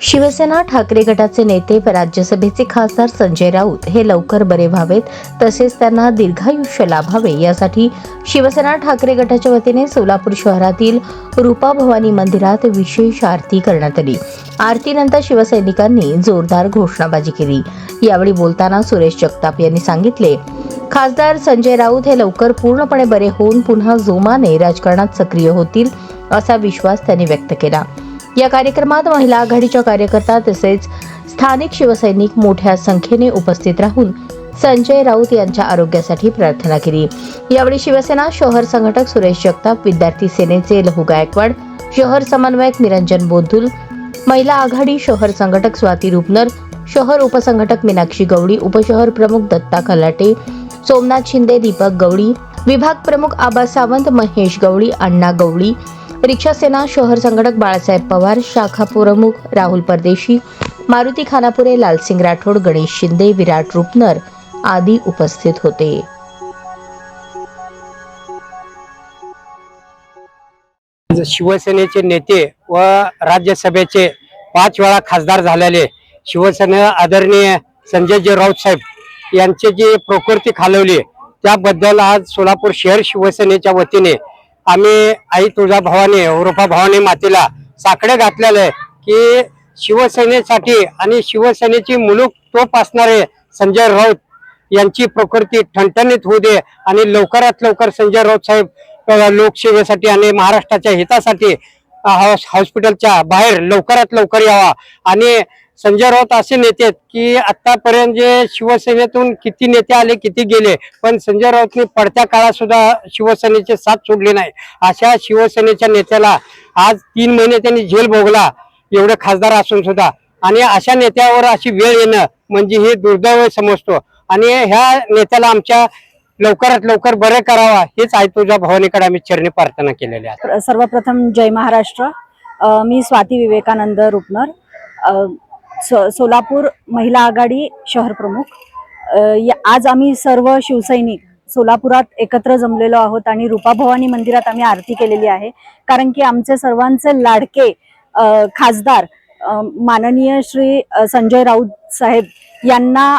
शिवसेना ठाकरे गटाचे नेते व राज्यसभेचे खासदार संजय राऊत हे लवकर बरे व्हावेत तसेच त्यांना दीर्घायुष्य लाभावे. यासाठी शिवसेना ठाकरे गटाच्या वतीने सोलापूर शहरातील रूपा भवानी मंदिरात विशेष आरती करण्यात आली. आरतीनंतर शिवसैनिकांनी जोरदार घोषणाबाजी केली. यावेळी बोलताना सुरेश जगताप यांनी सांगितले खासदार संजय राऊत हे लवकर पूर्णपणे बरे होऊन पुन्हा जोमाने राजकारणात सक्रिय होतील असा विश्वास त्यांनी व्यक्त केला. या कार्यक्रमात महिला आघाडीच्या कार्यकर्ता तसेच स्थानिक शिवसैनिक मोठ्या संख्येने उपस्थित राहून संजय राऊत यांच्या आरोग्यासाठी प्रार्थना केली. यावेळी शिवसेना शहर संघटक सुरेश जगताप विद्यार्थी सेनेचे लहू गायकवाड शहर समन्वयक निरंजन बोधुल महिला आघाडी शहर संघटक स्वाती रुपनर शहर उपसंघटक मीनाक्षी गवळी उपशहर प्रमुख दत्ता खलाटे सोमनाथ शिंदे दीपक गवळी विभाग प्रमुख आबा सावंत महेश गवळी अण्णा गवळी रिक्षा सेना शहर संघटक बाळासाहेब पवार शाखा प्रमुख राहुल परदेशी मारुती खानापुरे लालसिंग राठोड गणेश शिंदे विराट रुपनर आदी उपस्थित होते. शिवसेनेचे नेते व राज्यसभेचे पाच वेळा खासदार झालेले शिवसेना आदरणीय संजयजी राऊत साहेब यांची जी प्रकृती खालवली त्याबद्दल आज सोलापूर शहर शिवसेनेच्या वतीने आम्ही आई तुळजाभवानी औरफा भवानी मातेला साकडे घातलेलं आहे की शिवसेनेसाठी आणि शिवसेनेची मुलूक तोप असणारे संजय राऊत यांची प्रकृती ठणठणीत होऊ दे आणि लवकरात लवकर संजय राऊत साहेब लोकसेवेसाठी आणि महाराष्ट्राच्या हितासाठी हॉस्पिटलच्या बाहेर लवकरात लवकर यावा आणि संजय राऊत असे नेते आहेत की आतापर्यंत जे शिवसेनेतून किती नेते आले किती गेले पण संजय राऊतनी पडत्या काळात सुद्धा शिवसेनेचे साथ सोडले नाही. अशा शिवसेनेच्या नेत्याला आज तीन महिने त्यांनी जेल भोगला एवढे खासदार असून सुद्धा. आणि अशा नेत्यावर अशी वेळ येणं म्हणजे हे दुर्दैव समजतो. आणि ह्या नेत्याला आमच्या लवकरात लवकर बरे करावा हेच आई तुझ्या भवानीकडे आम्ही चरणी प्रार्थना केलेली आहे. सर्वप्रथम जय महाराष्ट्र. मी स्वाती विवेकानंद रुपनर. सो- सोलापूर महिला आघाडी शहर प्रमुख. आज आम्ही सर्व शिवसैनिक सोलापुरात एकत्र जमलेलो आहोत आणि रूपाभवानी मंदिरात आम्ही आरती केलेली आहे. कारण की आमचे सर्वांचे लाडके खासदार माननीय श्री संजय राऊत साहेब यांना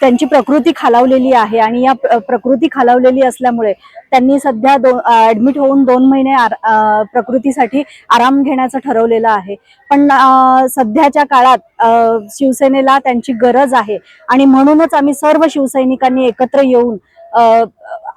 त्यांची प्रकृती खालावलेली आहे आणि या प्रकृती खालावलेली असल्यामुळे त्यांनी सध्या दो ऍडमिट होऊन दोन महिने आर- प्रकृतीसाठी आराम घेण्याचं ठरवलेलं आहे. पण सध्याच्या काळात शिवसेनेला त्यांची गरज आहे आणि म्हणूनच आम्ही सर्व शिवसैनिकांनी एकत्र येऊन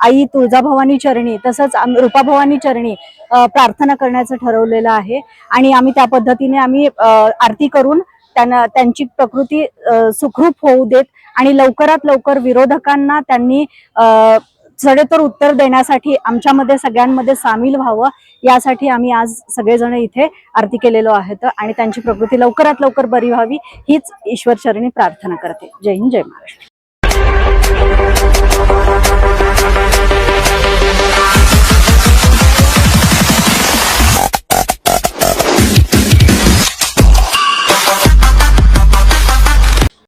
आई तुळजाभवानी चरणी तसंच रूपाभवानी चरणी प्रार्थना करण्याचं ठरवलेलं आहे आणि आम्ही त्या पद्धतीने आम्ही आरती करून त्यांना त्यांची प्रकृती सुखरूप होऊ देत आणि लवकरात लवकर विरोधकांना त्यांनी अ, सडेतोड उत्तर देण्यासाठी आमच्यामध्ये सगळ्यांमध्ये सामील व्हावं यासाठी आम्ही आज सगळेजण इथे आरती केलेलो आहेत आणि त्यांची प्रकृती लवकरात लवकर बरी व्हावी हीच ईश्वरचरणी प्रार्थना करते. जय हिंद जय महाराष्ट्र.